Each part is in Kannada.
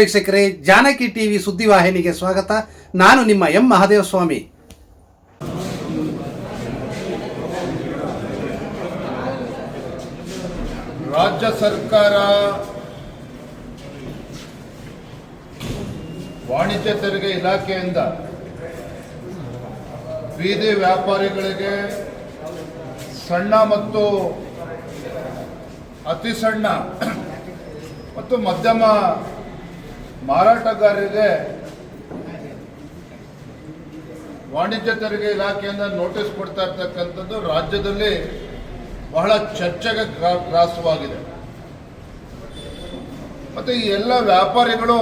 ವೀಕ್ಷಕರೇ, ಜಾನಕಿ ಟಿವಿ ಸುದ್ದಿವಾಹಿನಿಗೆ ಸ್ವಾಗತ. ನಾನು ನಿಮ್ಮ ಎಂ ಮಹಾದೇವಸ್ವಾಮಿ. ರಾಜ್ಯ ಸರ್ಕಾರ ವಾಣಿಜ್ಯ ತೆರಿಗೆ ಇಲಾಖೆಯಿಂದ ಬೀದಿ ವ್ಯಾಪಾರಿಗಳಿಗೆ ಸಣ್ಣ ಮತ್ತು ಅತಿ ಸಣ್ಣ ಮತ್ತು ಮಧ್ಯಮ ಮಾರಾಟಗಾರರಿಗೆ ವಾಣಿಜ್ಯ ತೆರಿಗೆ ಇಲಾಖೆಯಿಂದ ನೋಟಿಸ್ ಕೊಡ್ತಾ ಇರ್ತಕ್ಕಂಥದ್ದು ರಾಜ್ಯದಲ್ಲಿ ಬಹಳ ಚರ್ಚೆಗೆ ಗ್ರಾ- ಗ್ರಾಸವಾಗಿದೆ. ಮತ್ತು ಈ ಎಲ್ಲ ವ್ಯಾಪಾರಿಗಳು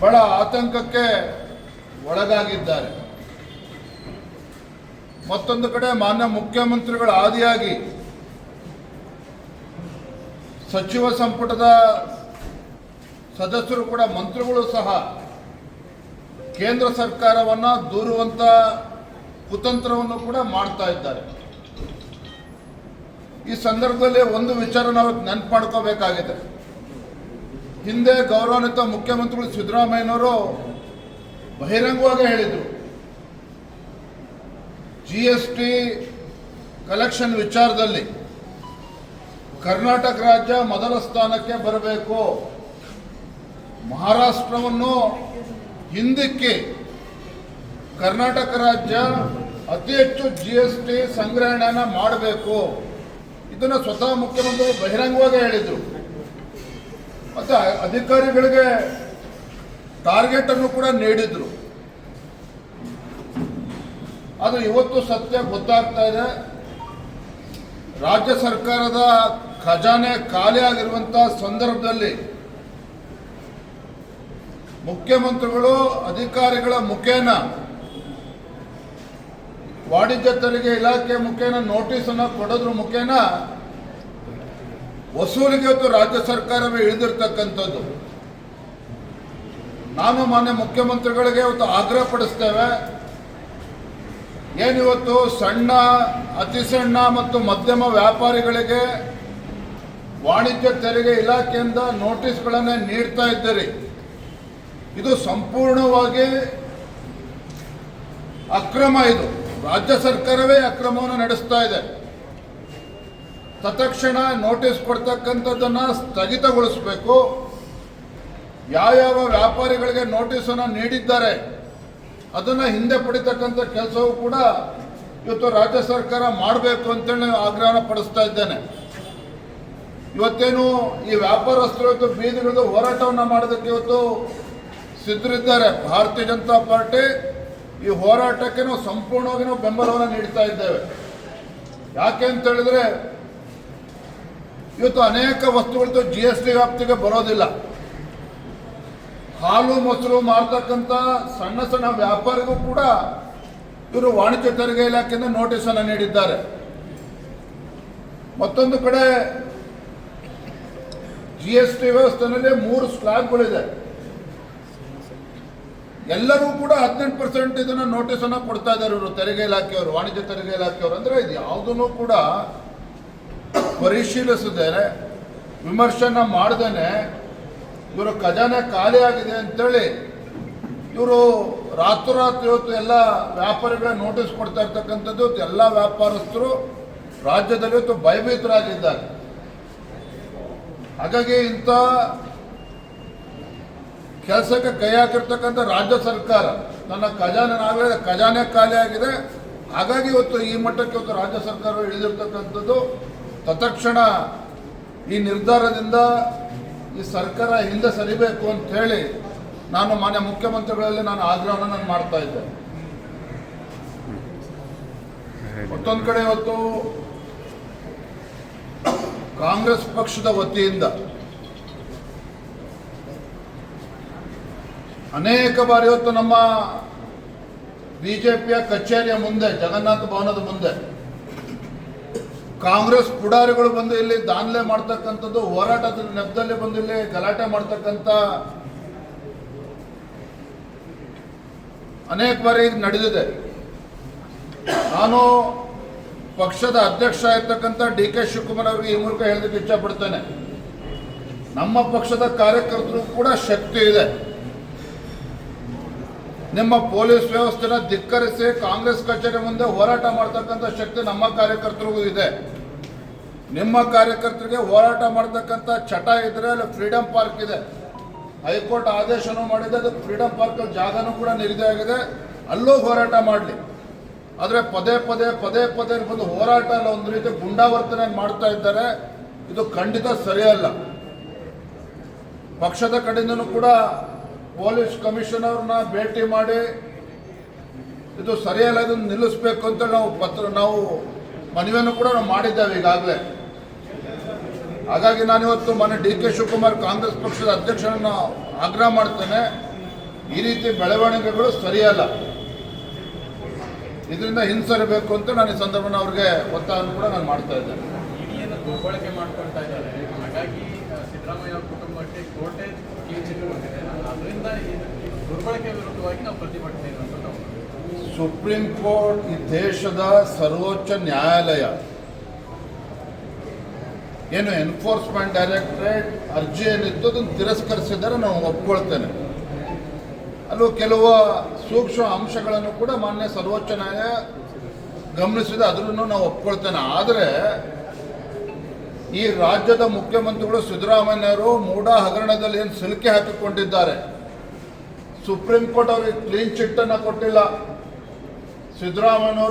ಬಹಳ ಆತಂಕಕ್ಕೆ ಒಳಗಾಗಿದ್ದಾರೆ. ಮತ್ತೊಂದು ಕಡೆ ಮಾನ್ಯ ಮುಖ್ಯಮಂತ್ರಿಗಳ ಆದಿಯಾಗಿ ಸಚಿವ ಸಂಪುಟದ ಸದಸ್ಯರು ಕೂಡ ಮಂತ್ರಿಗಳು ಸಹ ಕೇಂದ್ರ ಸರ್ಕಾರವನ್ನ ದೂರುವಂತ ಕುತಂತ್ರವನ್ನು ಕೂಡ ಮಾಡ್ತಾ ಇದ್ದಾರೆ. ಈ ಸಂದರ್ಭದಲ್ಲಿ ಒಂದು ವಿಚಾರ ನಾವು ನೆನಪು ಮಾಡ್ಕೋಬೇಕಾಗಿದೆ ಹಿಂದೆ ಗೌರವಾನ್ವಿತ ಮುಖ್ಯಮಂತ್ರಿಗಳು ಸಿದ್ದರಾಮಯ್ಯನವರು ಬಹಿರಂಗವಾಗಿ ಹೇಳಿದರು. ಜಿ ಎಸ್ ಟಿ ಕಲೆಕ್ಷನ್ ವಿಚಾರದಲ್ಲಿ ಕರ್ನಾಟಕ ರಾಜ್ಯ ಮೊದಲ ಸ್ಥಾನಕ್ಕೆ ಬರಬೇಕು. ಮಹಾರಾಷ್ಟ್ರವನ್ನು ಹಿಂದಕ್ಕೆ ಕರ್ನಾಟಕ ರಾಜ್ಯ ಅತಿ ಹೆಚ್ಚು ಜಿ ಎಸ್ ಟಿ ಸಂಗ್ರಹಣೆಯನ್ನು ಮಾಡಬೇಕು. ಇದನ್ನು ಸ್ವತಃ ಮುಖ್ಯಮಂತ್ರಿ ಬಹಿರಂಗವಾಗಿ ಹೇಳಿದರು. ಮತ್ತೆ ಅಧಿಕಾರಿಗಳಿಗೆ ಟಾರ್ಗೆಟ್ ಅನ್ನು ಕೂಡ ನೀಡಿದ್ರು. ಅದು ಇವತ್ತು ಸತ್ಯ ಗೊತ್ತಾಗ್ತಾ ಇದೆ. ರಾಜ್ಯ ಸರ್ಕಾರದ ಖಜಾನೆ ಖಾಲಿ ಆಗಿರುವಂತಹ ಸಂದರ್ಭದಲ್ಲಿ ಮುಖ್ಯಮಂತ್ರಿಗಳು ಅಧಿಕಾರಿಗಳ ಮುಖೇನ ವಾಣಿಜ್ಯ ತೆರಿಗೆ ಇಲಾಖೆ ಮುಖೇನ ನೋಟಿಸ್ ಅನ್ನ ಕೊಡೋದ್ರ ಮುಖೇನ ವಸೂಲಿಗೆ ರಾಜ್ಯ ಸರ್ಕಾರವೇ ಇಳಿದಿರ್ತಕ್ಕಂಥದ್ದು. ನಾನು ಮಾನ್ಯ ಮುಖ್ಯಮಂತ್ರಿಗಳಿಗೆ ಇವತ್ತು ಆಗ್ರಹ ಪಡಿಸ್ತೇವೆ. ಏನಿವತ್ತು ಸಣ್ಣ, ಅತಿ ಸಣ್ಣ ಮತ್ತು ಮಧ್ಯಮ ವ್ಯಾಪಾರಿಗಳಿಗೆ ವಾಣಿಜ್ಯ ತೆರಿಗೆ ಇಲಾಖೆಯಿಂದ ನೋಟಿಸ್ಗಳನ್ನೇ ನೀಡ್ತಾ ಇದ್ದೀರಿ. ಇದು ಸಂಪೂರ್ಣವಾಗಿ ಅಕ್ರಮ ಇದು. ರಾಜ್ಯ ಸರ್ಕಾರವೇ ಅಕ್ರಮವನ್ನು ನಡೆಸ್ತಾ ಇದೆ. ತತ್ಕ್ಷಣ ನೋಟಿಸ್ ಕೊಡ್ತಕ್ಕಂಥದ್ದನ್ನ ಸ್ಥಗಿತಗೊಳಿಸಬೇಕು. ಯಾವ್ಯಾವ ವ್ಯಾಪಾರಿಗಳಿಗೆ ನೋಟಿಸನ್ನು ನೀಡಿದ್ದಾರೆ, ಅದನ್ನ ಹಿಂದೆ ಪಡಿತಕ್ಕಂಥ ಕೆಲಸವೂ ಕೂಡ ಇವತ್ತು ರಾಜ್ಯ ಸರ್ಕಾರ ಮಾಡಬೇಕು ಅಂತೇಳಿ ಆಗ್ರಹ ಪಡಿಸ್ತಾ ಇದ್ದೇನೆ. ಇವತ್ತೇನು ಈ ವ್ಯಾಪಾರಸ್ಥರು ಇವತ್ತು ಬೀದಿಗಿಳಿದು ಹೋರಾಟವನ್ನು ಮಾಡೋದಕ್ಕೆ ಇವತ್ತು ಸಿದ್ಧರಿದ್ದಾರೆ. ಭಾರತೀಯ ಜನತಾ ಪಾರ್ಟಿ ಈ ಹೋರಾಟಕ್ಕೆ ನಾವು ಸಂಪೂರ್ಣವಾಗಿ ನಾವು ಬೆಂಬಲವನ್ನು ನೀಡ್ತಾ ಇದ್ದೇವೆ. ಯಾಕೆ ಅಂತ ಹೇಳಿದ್ರೆ, ಇವತ್ತು ಅನೇಕ ವಸ್ತುಗಳು ಜಿ ಎಸ್ ಟಿ ವ್ಯಾಪ್ತಿಗೆ ಬರೋದಿಲ್ಲ. ಹಾಲು, ಮೊಸರು ಮಾರ್ತಕ್ಕಂಥ ಸಣ್ಣ ಸಣ್ಣ ವ್ಯಾಪಾರಿಗೂ ಕೂಡ ಇವರು ವಾಣಿಜ್ಯ ತೆರಿಗೆ ಇಲಾಖೆಯಿಂದ ನೋಟಿಸನ್ನು ನೀಡಿದ್ದಾರೆ. ಮತ್ತೊಂದು ಕಡೆ ಜಿ ಎಸ್ ಟಿ ವ್ಯವಸ್ಥೆಯಲ್ಲಿ ಮೂರು ಸ್ಲ್ಯಾಬ್ಗಳಿದೆ ಎಲ್ಲರೂ ಕೂಡ ಹದಿನೆಂಟು ಪರ್ಸೆಂಟ್ ಇದನ್ನ ಅನ್ನ ಕೊಡ್ತಾ ಇದ್ದಾರೆ ಇವರು, ತೆರಿಗೆ ಇಲಾಖೆಯವರು, ವಾಣಿಜ್ಯ ತೆರಿಗೆ ಇಲಾಖೆಯವರು. ಅಂದ್ರೆ ಇದು ಯಾವುದನ್ನು ಕೂಡ ಪರಿಶೀಲಿಸದೆ ವಿಮರ್ಶನ ಮಾಡದೇನೆ, ಇವರು ಖಜಾನೆ ಖಾಲಿ ಆಗಿದೆ ಅಂತೇಳಿ ಇವರು ರಾತ್ರೋರಾತ್ರಿ ಇವತ್ತು ಎಲ್ಲ ವ್ಯಾಪಾರಿಗಳ ನೋಟಿಸ್ ಕೊಡ್ತಾ ಇರ್ತಕ್ಕಂಥದ್ದು ಎಲ್ಲ ವ್ಯಾಪಾರಸ್ಥರು ರಾಜ್ಯದಲ್ಲಿ ಇವತ್ತು ಭಯಭೀತರಾಗಿದ್ದಾರೆ. ಹಾಗಾಗಿ ಇಂಥ ಕೆಲಸಕ್ಕೆ ಕೈ ಹಾಕಿರ್ತಕ್ಕಂಥ ರಾಜ್ಯ ಸರ್ಕಾರ ನನ್ನ ಖಜಾನೆ ಆಗಲೇ ಖಜಾನೆ ಖಾಲಿ ಆಗಿದೆ. ಹಾಗಾಗಿ ಇವತ್ತು ಈ ಮಟ್ಟಕ್ಕೆ ಇವತ್ತು ರಾಜ್ಯ ಸರ್ಕಾರ ಇಳಿದಿರ್ತಕ್ಕಂಥದ್ದು. ತತ್ಕ್ಷಣ ಈ ನಿರ್ಧಾರದಿಂದ ಈ ಸರ್ಕಾರ ಹಿಂದೆ ಸರಿಬೇಕು ಅಂತ ಹೇಳಿ ನಾನು ಮಾನ್ಯ ಮುಖ್ಯಮಂತ್ರಿಗಳಲ್ಲಿ ನಾನು ಆಗ್ರಹವನ್ನು ನಾನು ಮಾಡ್ತಾ ಇದ್ದೆ. ಮತ್ತೊಂದು ಕಡೆ ಇವತ್ತು ಕಾಂಗ್ರೆಸ್ ಪಕ್ಷದ ವತಿಯಿಂದ ಅನೇಕ ಬಾರಿ ಇವತ್ತು ನಮ್ಮ ಬಿಜೆಪಿಯ ಕಚೇರಿಯ ಮುಂದೆ, ಜಗನ್ನಾಥ ಭವನದ ಮುಂದೆ, ಕಾಂಗ್ರೆಸ್ ಪುಡಾರಿಗಳು ಬಂದು ಇಲ್ಲಿ ದಾನ್ಲೆ ಮಾಡ್ತಕ್ಕಂಥದ್ದು, ಹೋರಾಟದ ನೆಪದಲ್ಲಿ ಬಂದು ಇಲ್ಲಿ ಗಲಾಟೆ ಮಾಡ್ತಕ್ಕಂಥ ಅನೇಕ ಬಾರಿ ನಡೆದಿದೆ. ನಾನು ಪಕ್ಷದ ಅಧ್ಯಕ್ಷ ಆಗಿರ್ತಕ್ಕಂಥ ಡಿ ಕೆ ಶಿವಕುಮಾರ್ ಅವರಿಗೆ ಈ ಮೂಲಕ ಹೇಳಿದಕ್ಕೆ ಇಚ್ಛಪಡ್ತೇನೆ. ನಮ್ಮ ಪಕ್ಷದ ಕಾರ್ಯಕರ್ತರು ಕೂಡ ಶಕ್ತಿ ಇದೆ. ನಿಮ್ಮ ಪೊಲೀಸ್ ವ್ಯವಸ್ಥೆನ ಧಿಕ್ಕರಿಸಿ ಕಾಂಗ್ರೆಸ್ ಕಚೇರಿ ಮುಂದೆ ಹೋರಾಟ ಮಾಡ್ತಕ್ಕಂಥ ಶಕ್ತಿ ನಮ್ಮ ಕಾರ್ಯಕರ್ತರಿಗೂ ಇದೆ. ನಿಮ್ಮ ಕಾರ್ಯಕರ್ತರಿಗೆ ಹೋರಾಟ ಮಾಡ್ತಕ್ಕಂಥ ಚಟ ಇದ್ರೆ ಅಲ್ಲಿ ಫ್ರೀಡಂ ಪಾರ್ಕ್ ಇದೆ. ಹೈಕೋರ್ಟ್ ಆದೇಶನೂ ಮಾಡಿದೆ, ಅದು ಫ್ರೀಡಂ ಪಾರ್ಕ್ ಜಾಗನೂ ಕೂಡ ನಿಗದಿ ಆಗಿದೆ. ಅಲ್ಲೂ ಹೋರಾಟ ಮಾಡಲಿ. ಆದರೆ ಪದೇ ಪದೇ ಪದೇ ಪದೇ ಬಂದು ಹೋರಾಟ ಅಲ್ಲ, ಒಂದು ರೀತಿ ಗುಂಡಾವರ್ತನೆ ಮಾಡ್ತಾ ಇದ್ದಾರೆ. ಇದು ಖಂಡಿತ ಸರಿಯಲ್ಲ. ಪಕ್ಷದ ಕಡೆಯಿಂದನೂ ಕೂಡ ಪೊಲೀಸ್ ಕಮಿಷನರ್ನ ಭೇಟಿ ಮಾಡಿ ಇದು ಸರಿಯಲ್ಲ, ಇದನ್ನು ನಿಲ್ಲಿಸಬೇಕು ಅಂತ ನಾವು ಪತ್ರ, ನಾವು ಮನವಿಯನ್ನು ಕೂಡ ನಾವು ಮಾಡಿದ್ದೇವೆ ಈಗಾಗಲೇ. ಹಾಗಾಗಿ ನಾನಿವತ್ತು ಮೊನ್ನೆ ಡಿ ಕೆ ಶಿವಕುಮಾರ್ ಕಾಂಗ್ರೆಸ್ ಪಕ್ಷದ ಅಧ್ಯಕ್ಷರನ್ನು ಆಗ್ರಹ ಮಾಡ್ತೇನೆ. ಈ ರೀತಿ ಬೆಳವಣಿಗೆಗಳು ಸರಿಯಲ್ಲ. ಇದರಿಂದ ಹಿಂಸರಿಬೇಕು ಅಂತ ನಾನು ಈ ಸಂದರ್ಭನ ಅವ್ರಿಗೆ ಒತ್ತಾಯವನ್ನು ಕೂಡ ನಾನು ಮಾಡ್ತಾ ಇದ್ದೇನೆ. ಹಾಗಾಗಿ ಸಿದ್ದರಾಮಯ್ಯ ಕುಟುಂಬಕ್ಕೆ ಕೋಟೆ ಸುಪ್ರೀಂ ಕೋರ್ಟ್ ಈ ದೇಶದ ಸರ್ವೋಚ್ಚ ನ್ಯಾಯಾಲಯ. ಏನು ಎನ್ಫೋರ್ಸ್ಮೆಂಟ್ ಡೈರೆಕ್ಟರೇಟ್ ಅರ್ಜಿ ಏನಿತ್ತು ಅದನ್ನು ತಿರಸ್ಕರಿಸಿದರೆ ನಾವು ಒಪ್ಕೊಳ್ತೇನೆ. ಅಲ್ಲೂ ಕೆಲವು ಸೂಕ್ಷ್ಮ ಅಂಶಗಳನ್ನು ಕೂಡ ಮಾನ್ಯ ಸರ್ವೋಚ್ಚ ನ್ಯಾಯಾಲಯ ಗಮನಿಸಿದ ಅದನ್ನು ನಾವು ಒಪ್ಕೊಳ್ತೇನೆ. ಆದರೆ ಈ ರಾಜ್ಯದ ಮುಖ್ಯಮಂತ್ರಿಗಳು ಸಿದ್ದರಾಮಯ್ಯವರು ಮೂಡ ಹಗರಣದಲ್ಲಿ ಏನು ಸಿಲುಕಿ ಹಾಕಿಕೊಂಡಿದ್ದಾರೆ ಸುಪ್ರೀಂ ಕೋರ್ಟ್ ಅವರಿಗೆ ಕ್ಲೀನ್ ಚಿಟ್ ಅನ್ನ ಕೊಟ್ಟಿಲ್ಲ.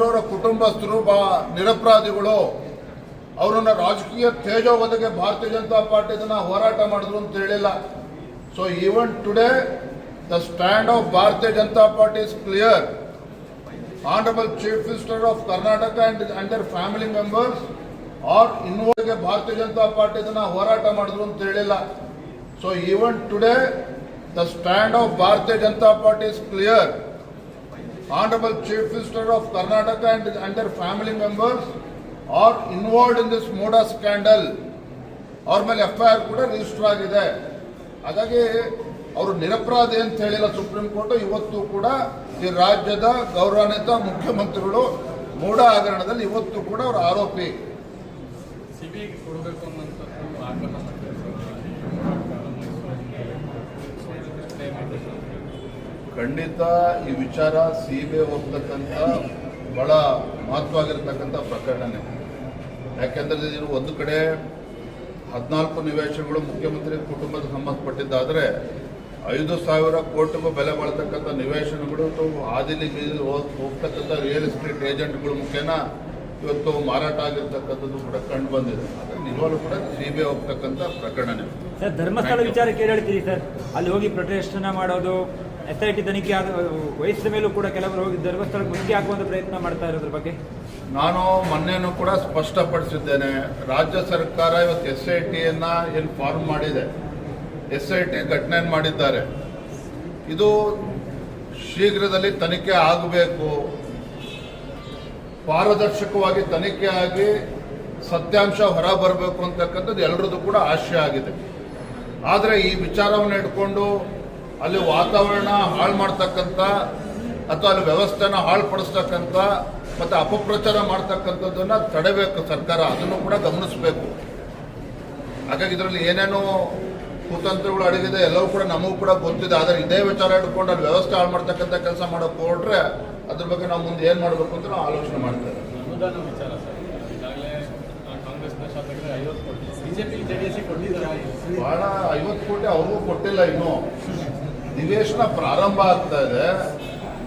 ಅವರ ಕುಟುಂಬಸ್ಥರು, ಬಾ, ನಿರಪರಾಧಿಗಳು, ಅವರನ್ನ ರಾಜಕೀಯ ತೇಜೋವಧೆಗೆ ಭಾರತೀಯ ಜನತಾ ಪಾರ್ಟಿ ಇದನ್ನ ಹೋರಾಟ ಮಾಡಿದ್ರು ಅಂತ ಹೇಳಿಲ್ಲ. So even today the stand of Bharatiya Janata party is clear honourable chief minister of Karnataka and and their family members are ಇನ್ವರ್ಗೆ Bharatiya Janata party ಇದನ್ನ ಹೋರಾಟ ಮಾಡಿದ್ರು ಅಂತ ಹೇಳಿಲ್ಲ. So even today the stand of Bharatiya Janata party is clear honourable chief minister of Karnataka and and their family members are involved in this MUDA scandal ಅವ್ರ ಮೇಲೆ ಎಫ್ ಐ ಆರ್ ಕೂಡ ರಿಜಿಸ್ಟರ್ ಆಗಿದೆ. ಹಾಗಾಗಿ ಅವರು ನಿರಪರಾಧಿ ಅಂತ ಹೇಳಿಲ್ಲ ಸುಪ್ರೀಂ ಕೋರ್ಟ್ ಇವತ್ತು ಕೂಡ ಈ ರಾಜ್ಯದ ಗೌರವಾನ್ವಿತ ಮುಖ್ಯಮಂತ್ರಿಗಳು ಮೋಡ ಹಗರಣದಲ್ಲಿ ಇವತ್ತು ಕೂಡ ಅವರ ಆರೋಪಿ. ಸಿಬಿಐಗೆ ಕೊಡಬೇಕು ಅನ್ನೋಂಥದ್ದು ಆಗ್ರಹ ಮಾಡ್ತಾರೆ ಸರ್. ಖಂಡಿತ ಈ ವಿಚಾರ ಸಿ ಬಿ ಹೋಗ್ತಕ್ಕಂಥ ಬಹಳ ಮಹತ್ವವಾಗಿರ್ತಕ್ಕಂಥ ಪ್ರಕರಣನೇ. ಯಾಕೆಂದರೆ ಇದು ಒಂದು ಕಡೆ ಹದಿನಾಲ್ಕು ನಿವೇಶನಗಳು ಮುಖ್ಯಮಂತ್ರಿ ಕುಟುಂಬದ ಸಂಬಂಧಪಟ್ಟಿದ್ದಾದರೆ ಐದು ಸಾವಿರ ಕೋಟಿಗೂ ಬೆಲೆ ಬಾಳ್ತಕ್ಕಂಥ ನಿವೇಶನಗಳು ಹಾದಿಲಿ ಬೀದಿ ಹೋಗ್- ಹೋಗ್ತಕ್ಕಂಥ ರಿಯಲ್ ಎಸ್ಟೇಟ್ ಏಜೆಂಟ್ಗಳ ಮುಖೇನ ಇವತ್ತು ಮಾರಾಟ ಆಗಿರ್ತಕ್ಕಂಥದ್ದು ಕೂಡ ಕಂಡು ಬಂದಿದೆ. ಆದರೆ ನಿಜವಾಗ್ಲೂ ಕೂಡ ಸಿ ಬಿ ಹೋಗ್ತಕ್ಕಂಥ ಪ್ರಕರಣನೇ. ಸರ್ ಧರ್ಮಸ್ಥಳ ವಿಚಾರಕ್ಕೆ ಹೇಳ್ತೀರಿ ಸರ್? ಅಲ್ಲಿ ಹೋಗಿ ಪ್ರೊಟೆಸ್ಟನ್ನ ಮಾಡೋದು ಎಸ್ ಐ ಟಿ ತನಿಖೆ ಆದ ವಯಸ್ಸಿನ ಮೇಲೂ ಕೂಡ ಕೆಲವರು ಹೋಗಿ ಧರ್ಮಸ್ಥಳಕ್ಕೆ ಮುಗಿ ಹಾಕುವಂತ ಪ್ರಯತ್ನ ಮಾಡ್ತಾ ಇರೋದ್ರ ಬಗ್ಗೆ? ನಾನು ಮೊನ್ನೆನೂ ಕೂಡ ಸ್ಪಷ್ಟಪಡಿಸಿದ್ದೇನೆ. ರಾಜ್ಯ ಸರ್ಕಾರ ಇವತ್ತು ಎಸ್ ಐ ಟಿಯನ್ನ ಏನು ಫಾರ್ಮ್ ಮಾಡಿದೆ. ಎಸ್ ಐ ಟಿ ಘಟನೆ ಮಾಡಿದ್ದಾರೆ. ಇದು ಶೀಘ್ರದಲ್ಲಿ ತನಿಖೆ ಆಗಬೇಕು. ಪಾರದರ್ಶಕವಾಗಿ ತನಿಖೆ ಆಗಿ ಸತ್ಯಾಂಶ ಹೊರ ಬರಬೇಕು ಅಂತಕ್ಕಂಥದ್ದು ಎಲ್ಲರದ್ದು ಕೂಡ ಆಶಯ ಆಗಿದೆ. ಆದರೆ ಈ ವಿಚಾರವನ್ನು ಇಟ್ಕೊಂಡು ಅಲ್ಲಿ ವಾತಾವರಣ ಹಾಳು ಮಾಡ್ತಕ್ಕಂಥ ಅಥವಾ ಅಲ್ಲಿ ವ್ಯವಸ್ಥೆನ ಹಾಳುಪಡಿಸ್ತಕ್ಕಂಥ ಮತ್ತು ಅಪಪ್ರಚಾರ ಮಾಡ್ತಕ್ಕಂಥದ್ದನ್ನು ತಡೆಯಬೇಕು ಸರ್ಕಾರ. ಅದನ್ನು ಕೂಡ ಗಮನಿಸಬೇಕು. ಹಾಗಾಗಿ ಇದರಲ್ಲಿ ಏನೇನೋ ಕುತಂತ್ರಗಳು ಅಡಗಿದೆ ಎಲ್ಲವೂ ಕೂಡ ನಮಗೂ ಕೂಡ ಗೊತ್ತಿದೆ. ಆದರೆ ಇದೇ ವಿಚಾರ ಇಟ್ಕೊಂಡು ಅಲ್ಲಿ ವ್ಯವಸ್ಥೆ ಹಾಳು ಮಾಡ್ತಕ್ಕಂಥ ಕೆಲಸ ಮಾಡೋಕೆ ಹೊರಟ್ರೆ ಅದ್ರ ಬಗ್ಗೆ ನಾವು ಮುಂದೆ ಏನು ಮಾಡಬೇಕು ಅಂತ ನಾವು ಆಲೋಚನೆ ಮಾಡ್ತೇವೆ ಬಹಳ ಐವತ್ತು ಕೋಟಿ ಅವ್ರಿಗೂ ಕೊಟ್ಟಿಲ್ಲ ಇನ್ನು. ನಿವೇಶನ ಪ್ರಾರಂಭ ಆಗ್ತಾ ಇದೆ.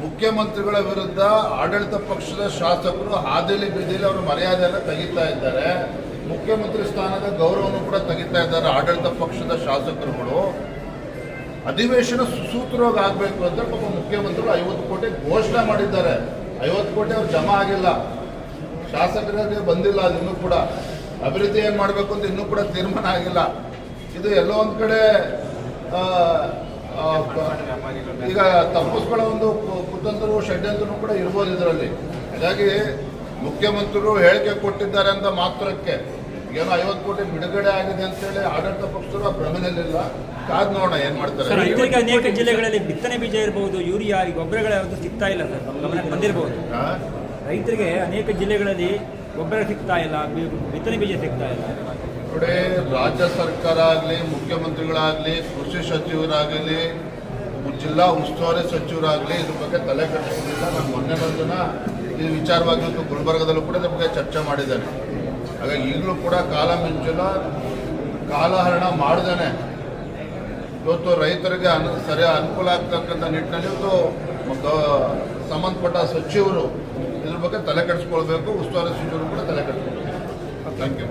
ಮುಖ್ಯಮಂತ್ರಿಗಳ ವಿರುದ್ಧ ಆಡಳಿತ ಪಕ್ಷದ ಶಾಸಕರು ಹಾದಿಲಿ ಬೀದಿಲಿ ಅವರು ಮರ್ಯಾದೆಯನ್ನು ತೆಗಿತಾ ಇದ್ದಾರೆ. ಮುಖ್ಯಮಂತ್ರಿ ಸ್ಥಾನದ ಗೌರವವನ್ನು ಕೂಡ ತೆಗಿತಾ ಇದ್ದಾರೆ ಆಡಳಿತ ಪಕ್ಷದ ಶಾಸಕರುಗಳು. ಅಧಿವೇಶನ ಸುಸೂತ್ರವಾಗಿ ಆಗಬೇಕು ಅಂತ ಪಾಪ ಮುಖ್ಯಮಂತ್ರಿಗಳು ಐವತ್ತು ಕೋಟಿ ಘೋಷಣೆ ಮಾಡಿದ್ದಾರೆ. ಐವತ್ತು ಕೋಟಿ ಅವ್ರು ಜಮಾ ಆಗಿಲ್ಲ. ಶಾಸಕರಿಗೆ ಬಂದಿಲ್ಲ ಅದು ಇನ್ನೂ ಕೂಡ. ಅಭಿವೃದ್ಧಿ ಏನು ಮಾಡಬೇಕು ಅಂತ ಇನ್ನೂ ಕೂಡ ತೀರ್ಮಾನ ಆಗಿಲ್ಲ. ಇದು ಎಲ್ಲೋ ಒಂದು ಕಡೆ ಈಗ ತಪ್ಪಿಸ್ಕೊಳ್ಳೋ ಒಂದು ಕುತಂತ್ರ ಕುತಂತ್ರವು ಷಡ್ಯಂತ್ರನೂ ಕೂಡ ಇರ್ಬೋದು ಇದರಲ್ಲಿ. ಹಾಗಾಗಿ ಮುಖ್ಯಮಂತ್ರಿಗಳು ಹೇಳಿಕೆ ಕೊಟ್ಟಿದ್ದಾರೆ ಅಂತ ಮಾತ್ರಕ್ಕೆ ಏನೋ ಐವತ್ತು ಕೋಟಿ ಬಿಡುಗಡೆ ಆಗಿದೆ ಅಂತೇಳಿ ಆಡಳಿತ ಪಕ್ಷಗಳು ಆ ಭ್ರಮೆನಲ್ಲಿಲ್ಲ ಕಾದ್ ನೋಡೋಣ ಏನ್ ಮಾಡ್ತಾರೆ. ರೈತರಿಗೆ ಅನೇಕ ಜಿಲ್ಲೆಗಳಲ್ಲಿ ಬಿತ್ತನೆ ಬೀಜ ಇರಬಹುದು ಯೂರಿಯಾ ಈ ಗೊಬ್ಬರಗಳು ಯಾವುದು ಸಿಗ್ತಾ ಇಲ್ಲ ಸರ್. ಗಮನಕ್ಕೆ ಬಂದಿರಬಹುದು ರೈತರಿಗೆ ಅನೇಕ ಜಿಲ್ಲೆಗಳಲ್ಲಿ ಗೊಬ್ಬರ ಸಿಗ್ತಾ ಇಲ್ಲ ಬಿತ್ತನೆ ಬೀಜ ಸಿಗ್ತಾ ಇಲ್ಲ. ನೋಡಿ, ರಾಜ್ಯ ಸರ್ಕಾರ ಆಗಲಿ, ಮುಖ್ಯಮಂತ್ರಿಗಳಾಗಲಿ, ಕೃಷಿ ಸಚಿವರಾಗಲಿ ಜಿಲ್ಲಾ ಉಸ್ತುವಾರಿ ಸಚಿವರಾಗಲಿ ಇದ್ರ ಬಗ್ಗೆ ತಲೆ ಕಟ್ಟಿಲ್ಲ ನಾನು ಮೊನ್ನೆ ದಿನ ಈ ವಿಚಾರವಾಗಿ ಇವತ್ತು ಗುಲ್ಬರ್ಗದಲ್ಲೂ ಕೂಡ ಇದ್ರ ಬಗ್ಗೆ ಚರ್ಚೆ ಮಾಡಿದ್ದಾರೆ ಹಾಗಾಗಿ ಈಗಲೂ ಕೂಡ ಕಾಲ ಮಿಂಚಲ ಕಾಲಹರಣ ಮಾಡ್ದೇನೆ. ಇವತ್ತು ರೈತರಿಗೆ ಅನು ಸರಿ ಅನುಕೂಲ ಆಗ್ತಕ್ಕಂಥ ನಿಟ್ಟಿನಲ್ಲಿ ಇವತ್ತು ಸಂಬಂಧಪಟ್ಟ ಸಚಿವರು ಇದ್ರ ಬಗ್ಗೆ ತಲೆ ಕೆಡಿಸ್ಕೊಳ್ಬೇಕು, ಉಸ್ತುವಾರಿ ಸಚಿವರು ಕೂಡ ತಲೆ ಕೆಡಿಸ್ಕೊಳ್ಬೇಕು. Thank you